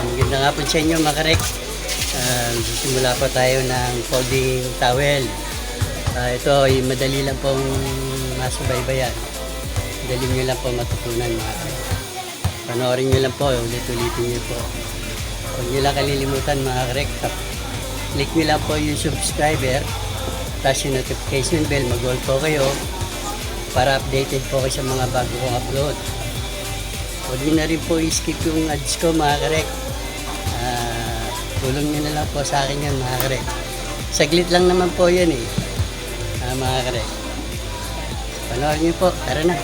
Maganda nga po sa inyo mga karek. Uh, simula po tayo ng folding towel. Ah, ito ay madali lang pong masubaybayan. Madali nyo lang po matutunan mga karek. Panoorin nyo lang po, ulit-ulitin nyo po. Huwag nyo lang kalilimutan mga karek. Click nyo lang po yung subscriber. Tapos yung notification bell, mag-all po kayo para updated po kayo sa mga bago kong upload. Huwag nyo na rin po i-skip yung ads ko mga karek. Tulong nyo na lang po sa akin yan mga karek. Saglit lang naman po yan eh. Ah, mga karek. Panoorin nyo po. Tara na.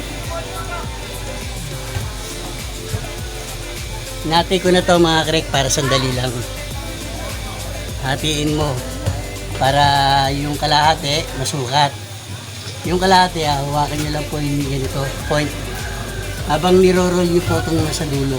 Nati ko na to mga karek para sandali lang. Hatiin mo para yung kalahati masukat. Yung kalahati, ah, hawakan nyo lang po yung ganito, point habang niro-roll niyo po itong nasa dulo.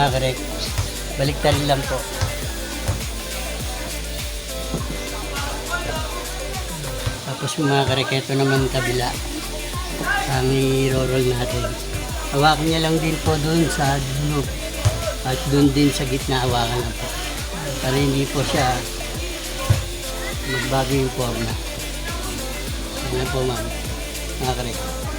Mga karek, baliktarin lang po. Tapos mga kareketo naman kabila ang i-roll natin. Hawakan niya lang din po doon sa dulo at doon din sa gitna hawakan lang po. Para hindi po siya magbago yung forma. Yan po ma'am. Mga karek.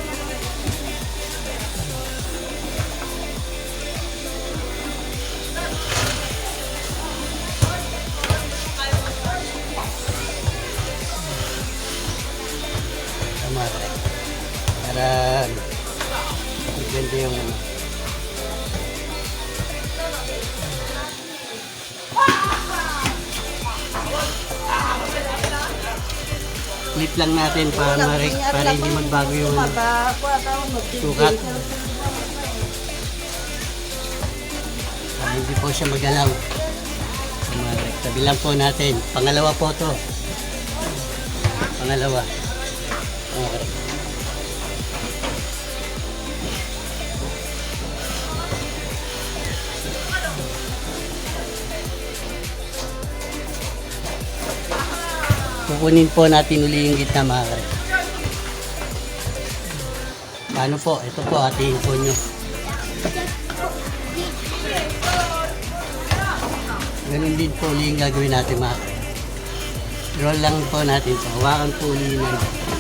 Para maganda yung ano. Clip lang natin para, marik, para hindi magbago yung ano. Sukat. Para hindi po siya magalaw. Kumarek. Tabi lang po natin. Pangalawa po to. Pangalawa. Okay. Kukunin po natin uli yung gitna mga kare. Paano po? Ito po, atiin po nyo. Ganun din po uli yung gagawin natin mga kare. Roll lang po natin ito. Hawakan po uli na.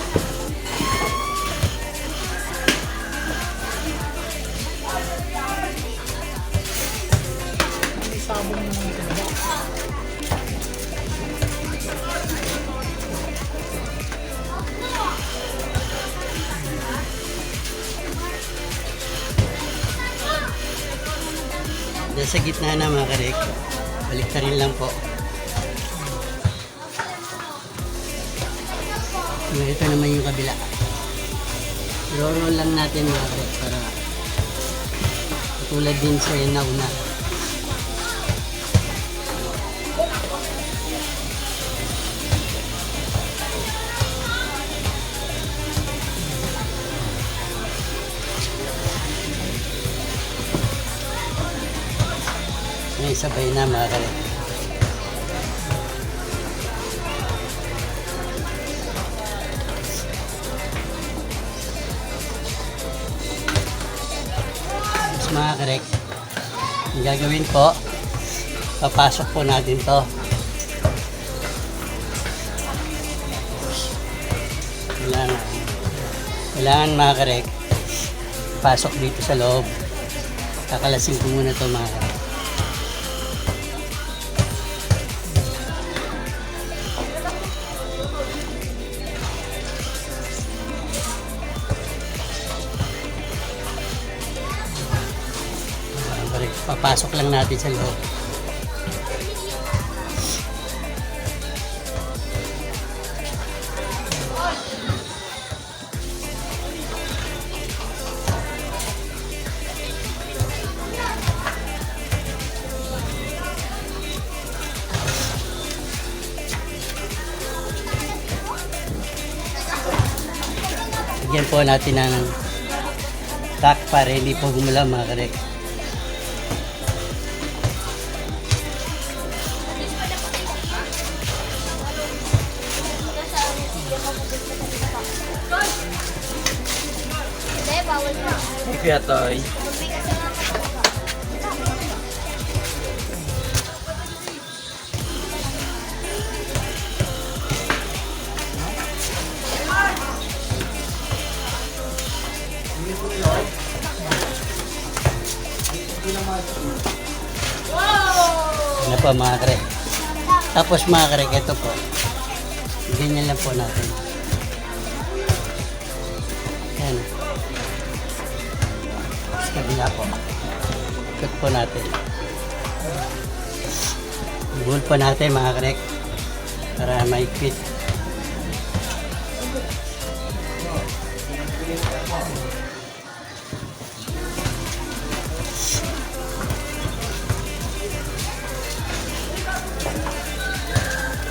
Dahil sa gitna na mga karek, balik rin lang po. Ito naman yung kabila. I-roll lang natin mga karek para tulad din sa nauna. Sabay na mga karek. Mas mga karek, ang gagawin po, papasok po natin to. Kailangan, kailangan mga karek, pasok dito sa loob. Kakalasin ko muna to mga Sorry, papasok lang natin sa loob. Lagyan po natin ng tack para hindi po gumalaw mga karek. Na. Kaya toy. Magbigas na lang ako. Ano po mga karek. Tapos mga karek, ito po. Ganyan lang po natin. Kabila po. Ikot po natin. Buhol po natin mga karek. Para maikpit.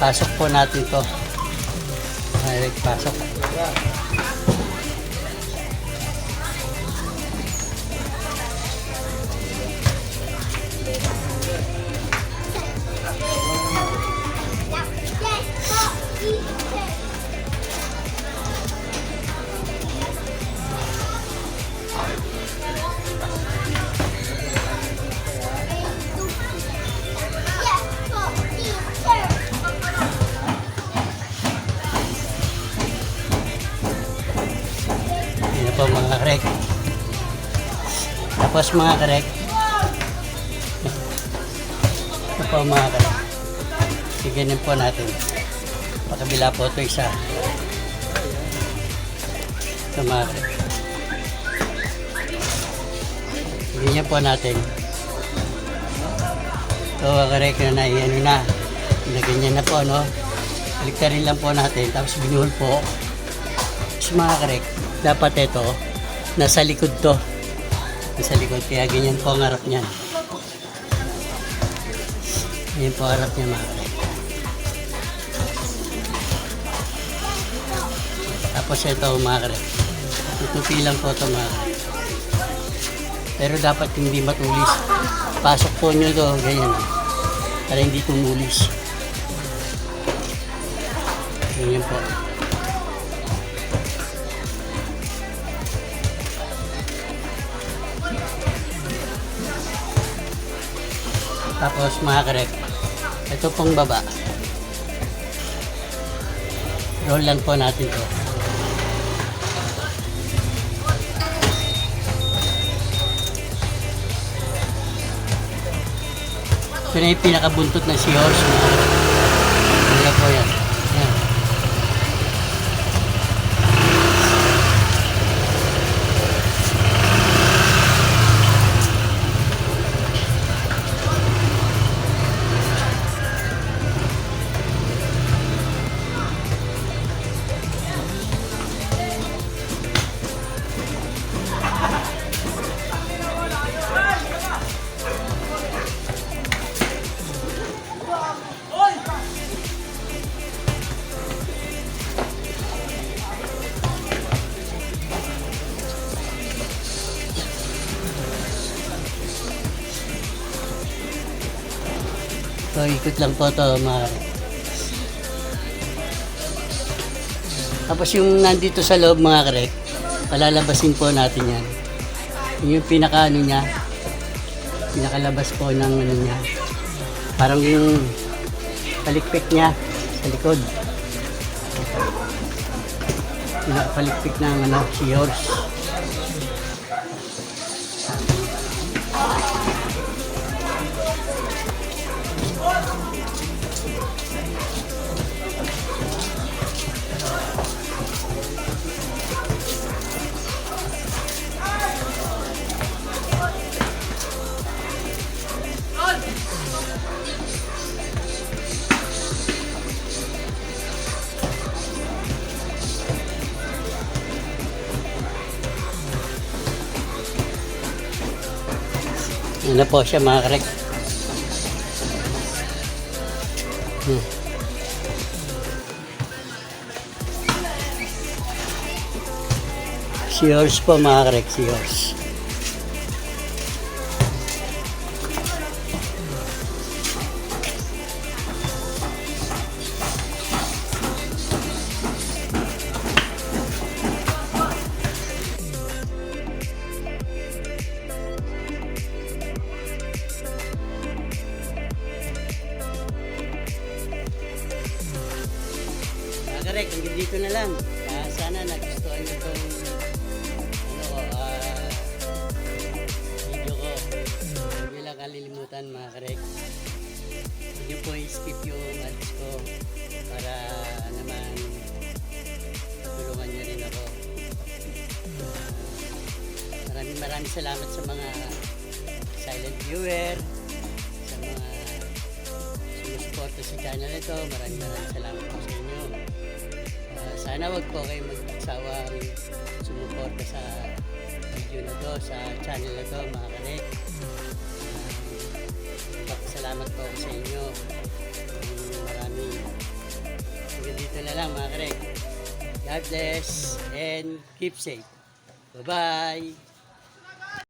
Pasok po natin to. Direct pasok. Tapos mga karek. Ito po mga karek. Tignan po natin. Pakabila po ito isa. Ito mga karek. Tignan po natin. Ito mga karek na na, ano na. Na na po, no? Baliktarin lang po natin. Tapos binuhol po. Tapos mga karek, dapat ito, nasa likod to. Nasa likod, kaya ganyan po ang harap niyan. Ganyan po harap niya mga karek. Tapos ito mga karek, tutupi lang po ito mga karek. Pero dapat hindi matulis. Pasok po nyo ito, ganyan. Para hindi tumulis. Ganyan po. Tapos mga karek, ito pong baba. Roll lang po natin to. Ito na yung pinakabuntot ng seahorse. mga karek. So, ikot lang po ito, mga Tapos yung nandito sa loob, mga karek, palalabasin po natin yan. Yun Yung pinaka ano niya, pinakalabas po ng ano niya. Parang yung palikpik niya sa likod. Pinakapalikpik ng ano, seahorse. Na po siya mga karek. Hmm. Seahorse po mga karek, seahorse. Mga kalilimutan mga karek. Huwag po i-skip yung ads ko para naman tulungan nyo rin ako. Maraming maraming salamat sa mga silent viewer, sa mga sumusuporta sa channel ito. Maraming maraming salamat po sa inyo. Ah, sana wag po kayo magsawang sumuporta sa video na to, sa channel na to, mga kanek. Salamat po ako sa inyo. Maraming hanggang dito na lang mga kanek. God bless and keep safe. Bye-bye!